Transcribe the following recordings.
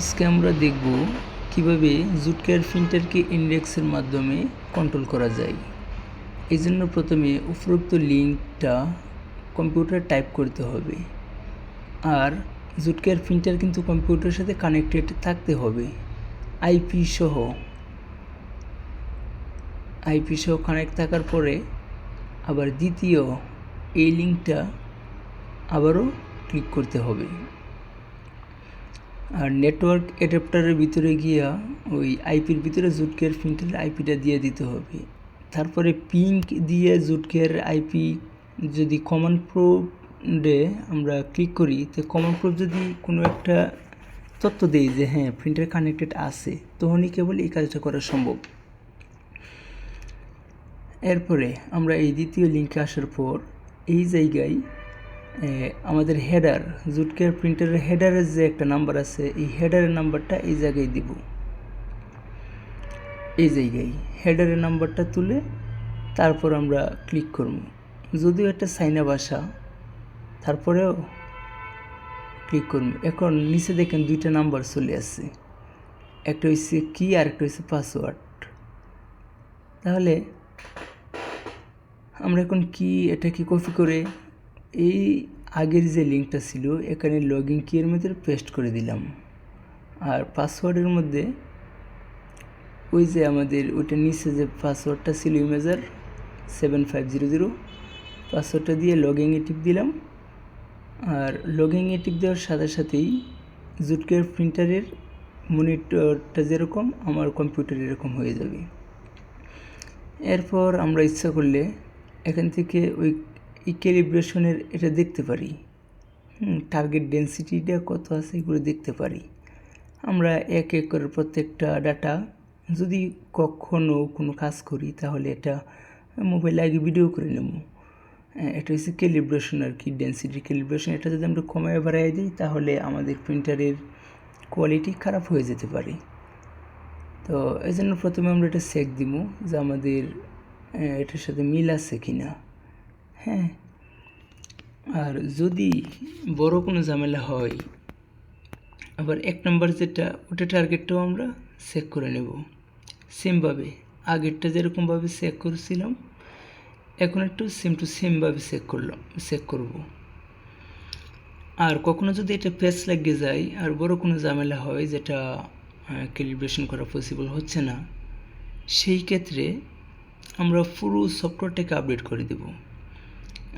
আজকে আমরা দেখব কীভাবে জুটকেয়ার প্রিন্টারকে ইন্ডেক্সের মাধ্যমে কন্ট্রোল করা যায়। এই জন্য প্রথমে উপরোক্ত লিঙ্কটা কম্পিউটার টাইপ করতে হবে। আর জুটকেয়ার প্রিন্টার কিন্তু কম্পিউটারের সাথে কানেক্টেড থাকতে হবে। আইপি সহ আইপি সহ কানেক্ট থাকার পরে আবার দ্বিতীয় এই লিঙ্কটা আবারও ক্লিক করতে হবে। আর নেটওয়ার্ক অ্যাডাপ্টারের ভিতরে গিয়া ওই আইপির ভিতরে জুটকেয়ার প্রিন্টারের আইপিটা দিয়ে দিতে হবে। তারপরে পিঙ্ক দিয়ে জুটকেয়ার আইপি যদি কমন প্রোডে আমরা ক্লিক করি, তো কমন প্রোড যদি কোনো একটা তথ্য দেই যে হ্যাঁ প্রিন্টার কানেক্টেড আছে, তখনই কেবল এই কাজটা করা সম্ভব। এরপরে আমরা এই দ্বিতীয় লিঙ্কে আসার পর এই জায়গায় আমাদের হেডার জুটকেয়ার প্রিন্টারের হেডারের যে একটা নাম্বার আছে, এই হেডারের নাম্বারটা এই জায়গায় দিব। এই জায়গায় হেডারের নাম্বারটা তুলে তারপর আমরা ক্লিক করব। যদিও একটা সাইনা ভাষা তারপরেও ক্লিক করব। এখন নিচে দেখেন দুইটা নাম্বার চলে আসছে। একটা হচ্ছে কি আর একটা হচ্ছে পাসওয়ার্ড তাহলে আমরা এখন কি এটা কি কপি করে এই আগের যে লিঙ্কটা ছিল, এখানে লগ ইন কিয়ের মধ্যে পেস্ট করে দিলাম। আর পাসওয়ার্ডের মধ্যে ওই যে আমাদের ওইটা নিচে যে পাসওয়ার্ডটা ছিল ইমেজার সেভেন ফাইভ জিরো জিরো পাসওয়ার্ডটা দিয়ে লগ ইন টিপ দিলাম। আর লগ ইন টিপ দেওয়ার সাথে সাথেই জুটকের প্রিন্টারের মনিটরটা যেরকম, আমার কম্পিউটার এরকম হয়ে যাবে। এরপর আমরা ইচ্ছা করলে এখান থেকে ওই এই ক্যালিব্রেশনের এটা দেখতে পারি। টার্গেট ডেন্সিটিটা কত আছে এগুলো দেখতে পারি। আমরা এক এক করে প্রত্যেকটা ডাটা যদি কখনও কোনো কাজ করি তাহলে এটা মোবাইলে আগে ভিডিও করে নেব। হ্যাঁ, এটা হচ্ছে ক্যালিব্রেশন আর কি ডেন্সিটি ক্যালিব্রেশন এটা যদি আমরা কমায় বাড়াই দিই তাহলে আমাদের প্রিন্টারের কোয়ালিটি খারাপ হয়ে যেতে পারে। তো এই জন্য প্রথমে আমরা এটা চেক দিব যে আমাদের এটার সাথে মিল আছে কি না হ্যাঁ। আর যদি বড় কোনো ঝামেলা হয়, আবার এক নম্বর যেটা, ওটা টার্গেটটাও আমরা চেক করে নেব। সেমভাবে আগেরটা যেরকমভাবে চেক করেছিলাম, এখন একটু সেম টু সেমভাবে চেক করলাম চেক করব। আর কখনো যদি এটা পেস লাগিয়ে যায়, আর বড় কোনো ঝামেলা হয়, যেটা ক্যালিব্রেশন করা পসিবল হচ্ছে না, সেই ক্ষেত্রে আমরা পুরো সফটওয়্যারটাকে আপডেট করে দেব।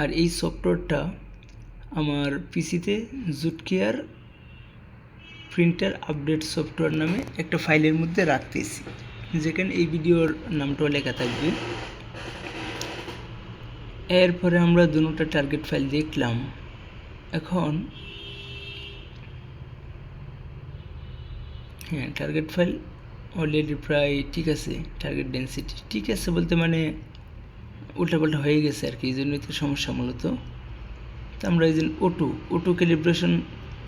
আর এই সফটওয়্যারটা আমার পিসিতে জুটকেয়ার প্রিন্টার আপডেট সফটওয়্যার নামে একটা ফাইলের মধ্যে রাখতেছি। যেখানে এই ভিডিওর নামটাও লেখা থাকবে। এরপরে আমরা দুটা টার্গেট ফাইল দেখলাম। এখন হ্যাঁ টার্গেট ফাইল অলরেডি প্রায় ঠিক আছে টার্গেট ডেন্সিটি ঠিক আছে বলতে মানে উল্টাপাল্টা হয়ে গেছে আর কি এই জন্যই তো সমস্যা মূলত। তো আমরা এই যে ওটু ওটু ক্যালিব্রেশন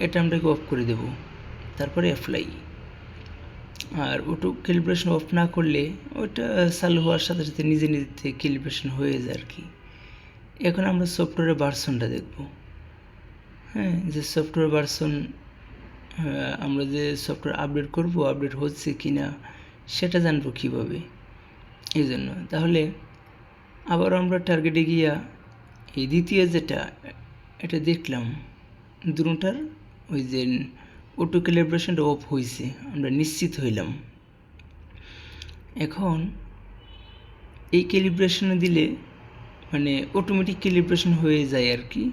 এটা আমরাকে অফ করে দেব, তারপরে অ্যাপ্লাই আর ওটু ক্যালিব্রেশন অফ না করলে ওইটা চালু হওয়ার সাথে সাথে নিজে নিজে ক্যালিব্রেশন হয়ে যায় আর কি। এখন আমরা সফটওয়্যারের ভার্সনটা দেখব। হ্যাঁ যে সফটওয়্যার ভার্সন আমরা যে সফটওয়্যার আপডেট করব আপডেট হচ্ছে কি না সেটা জানব কীভাবে? এই জন্য তাহলে আবার আমরা টার্গেটে গিয়া এই দ্বিতীয় যেটা, এটা দেখলাম দুটার ওই যে অটো ক্যালিব্রেশনটা অফ হয়েছে আমরা নিশ্চিত হইলাম। এখন এই ক্যালিব্রেশনে দিলে মানে অটোমেটিক ক্যালিব্রেশন হয়ে যায় আর কি।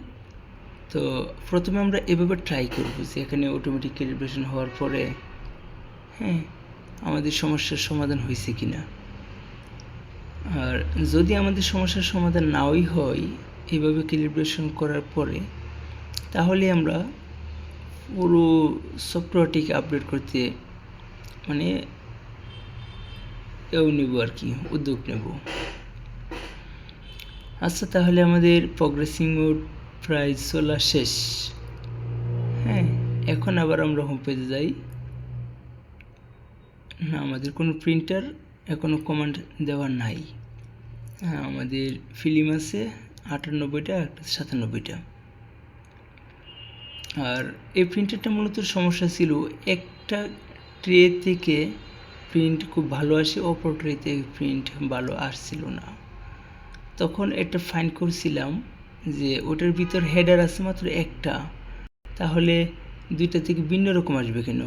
তো প্রথমে আমরা এভাবে ট্রাই করব যে এখানে অটোমেটিক ক্যালিব্রেশন হওয়ার পরে হ্যাঁ আমাদের সমস্যার সমাধান হয়েছে কি না আর যদি আমাদের সমস্যার সমাধান নাওই হয় এইভাবে ক্যালিব্রেশন করার পরে, তাহলে আমরা পুরো সফটওয়্যারটিকে আপডেট করতে মানে এও নেব আর কি, উদ্যোগ নেব। আচ্ছা তাহলে আমাদের প্রগ্রেসিং মোড প্রায় চলা শেষ। হ্যাঁ এখন আবার আমরা হোম পেজে যাই। না, আমাদের কোনো প্রিন্টার এখনও কমান্ড দেওয়া নাই। হ্যাঁ আমাদের ফিল্ম আছে আটানব্বইটা সাতানব্বইটা। আর এই প্রিন্টারটা মূলত সমস্যা ছিল, একটা ট্রে থেকে প্রিন্ট খুব ভালো আসে, অপর ট্রেতে প্রিন্ট ভালো আসছিল না। তখন একটা ফাইন করছিলাম যে ওটার ভিতর হেডার আছে মাত্র একটা। তাহলে দুইটা থেকে ভিন্ন রকম আসবে কেন?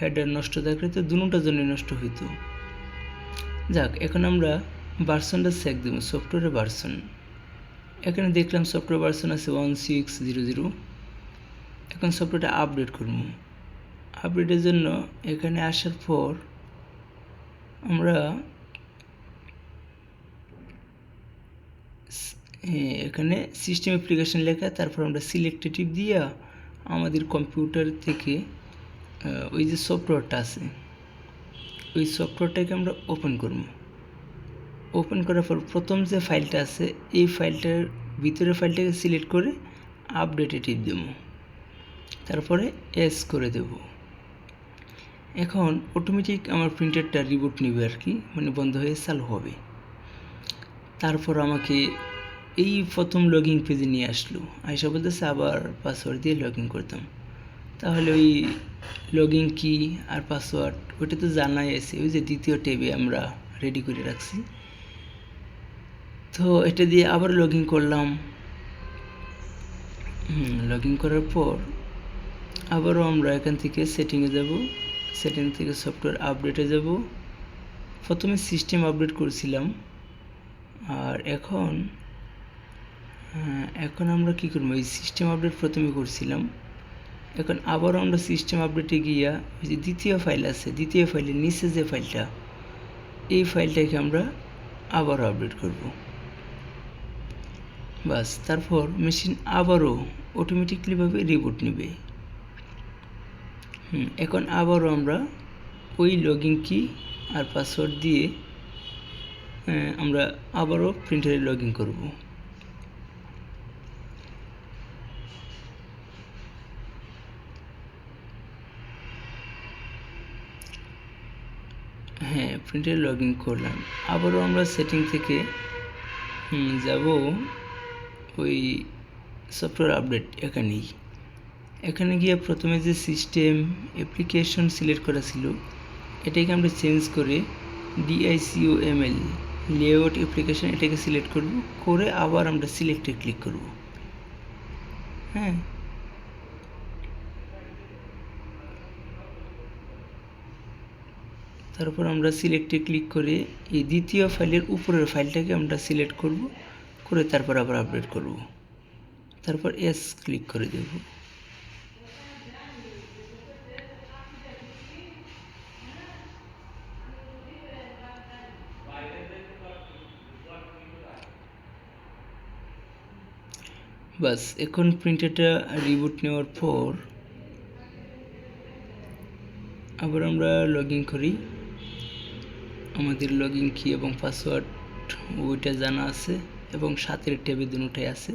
হেডার নষ্ট থাকলে তো দুটার জন্য নষ্ট হইতো। যাক, এখন আমরা ভার্সনটা চেক দেবো সফটওয়্যারের ভার্সন এখানে দেখলাম সফটওয়্যার ভার্সন আছে ওয়ান সিক্স জিরো জিরো এখন সফটওয়্যারটা আপডেট করব। আপডেটের জন্য এখানে আসার পর আমরা এখানে সিস্টেম অ্যাপ্লিকেশন লেখা, তারপর আমরা সিলেক্টেটিভ দিয়া আমাদের কম্পিউটার থেকে ওই যে সফটওয়্যারটা আছে। ওই সফটওয়্যারটাকে আমরা ওপেন করব। ওপেন করার পর প্রথম যে ফাইলটা আছে, এই ফাইলটার ভিতরের ফাইলটাকে সিলেক্ট করে আপডেটে টিপ দেব। তারপরে এস করে দেব। এখন অটোমেটিক আমার প্রিন্টারটা রিবুট নেবে আর কি মানে বন্ধ হয়ে চালু হবে। তারপর আমাকে এই প্রথম লগ পেজে নিয়ে আসলো। আইসা বলতেছে আবার পাসওয়ার্ড দিয়ে লগ ইন করতাম। তাহলে ওই লগ ইন কী আর পাসওয়ার্ড ওইটা তো জানাই আছে, ওই যে দ্বিতীয় ট্যাবে আমরা রেডি করে রাখছি। তো এটা দিয়ে আবার লগ ইন করলাম। লগ ইন করার পর আবারও আমরা এখান থেকে সেটিংয়ে যাব। সেটিং থেকে সফটওয়্যার আপডেটে যাব। প্রথমে সিস্টেম আপডেট করছিলাম। আর এখন এখন আমরা কী করব? এই সিস্টেম আপডেট প্রথমে করছিলাম। এখন আবারও আমরা সিস্টেম আপডেটে গিয়া ওই যে দ্বিতীয় ফাইল আছে, দ্বিতীয় ফাইলের নিচে যে ফাইলটা এই ফাইলটাকে আমরা আবারও আপডেট করব। বাস, তারপর মেশিন আবারও অটোমেটিকলিভাবে রিবুট নেবে। হুম, এখন আবারও আমরা ওই লগইন কি আর পাসওয়ার্ড দিয়ে আমরা আবারও প্রিন্টারে লগ ইন করব। প্রিন্টারে লগ ইন করলাম। আবারও আমরা সেটিং থেকে যাব ওই সফটওয়্যার আপডেট এখানেই। এখানে গিয়ে প্রথমে যে সিস্টেম অ্যাপ্লিকেশন সিলেক্ট করা ছিল, এটাকে আমরা চেঞ্জ করে ডিআইসিও এমএল লেআউট অ্যাপ্লিকেশন এটাকে সিলেক্ট করব। করে আবার আমরা সিলেক্টে ক্লিক করব। হ্যাঁ? তারপর আমরা সিলেক্টে ক্লিক করে এই দ্বিতীয় ফাইলের উপরের ফাইলটাকে আমরা সিলেক্ট করব, করে তারপর আবার আপডেট করব। তারপর এস ক্লিক করে দেব। বাস, এখন প্রিন্টারটা রিবুট নেওয়ার পর আবার আমরা লগ করি। আমাদের লগ ইন কি এবং পাসওয়ার্ড ওইটা জানা আছে এবং সাতের ট্যাবে দুটাই আছে।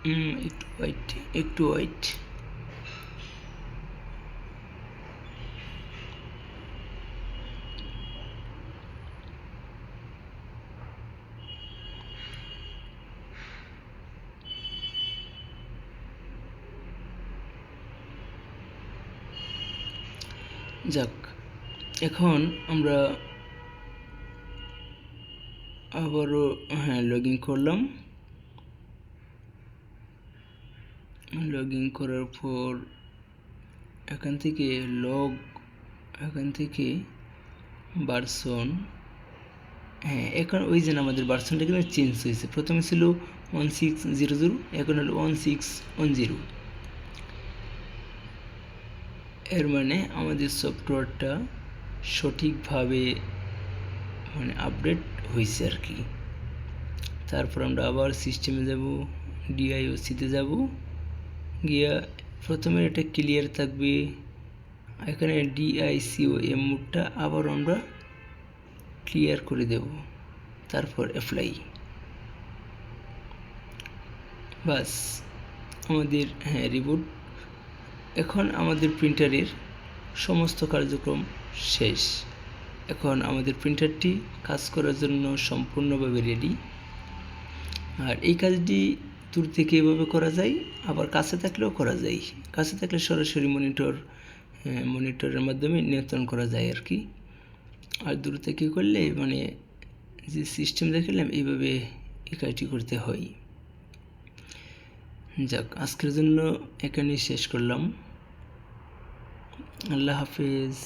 একটু হোয়াইট একটু হোয়াইট যাক এখন আমরা আবারও হ্যাঁ লগ ইন করলাম। লগ ইন করার পর এখান থেকে লগ এখান থেকে বার্সন হ্যাঁ এখন ওই যে আমাদের বার্সনটা কিন্তু চেঞ্জ হয়েছে। প্রথমে ছিল ওয়ান সিক্স জিরো জিরো এখন হলো ওয়ান সিক্স ওয়ান জিরো এর মানে আমাদের সফটওয়্যারটা সঠিকভাবে মানে আপডেট হয়েছে আর কি। তারপর আমরা আবার সিস্টেমে যাব ডিআইওসিতে যাব। গিয়া প্রথমে এটা ক্লিয়ার থাকবে। এখানে ডিআইসিও এম মুডটা আবার আমরা ক্লিয়ার করে দেব। তারপর অ্যাপ্লাই বাস, আমাদের হ্যাঁ রিবুট এখন আমাদের প্রিন্টারের সমস্ত কার্যক্রম শেষ। এখন আমাদের প্রিন্টারটি কাজ করার জন্য সম্পূর্ণভাবে রেডি আর এই কাজটি দূর থেকে এভাবে করা যায়, আবার কাছে থাকলেও করা যায়। কাছে থাকলে সরাসরি মনিটর মনিটরের মাধ্যমে নিয়ন্ত্রণ করা যায় আর কি। আর দূর থেকে করলে মানে যে সিস্টেম দেখালাম, এইভাবে এই কাজটি করতে হয়। যাক, আজকের জন্য এখানেই শেষ করলাম। আল্লাহ হাফেজ।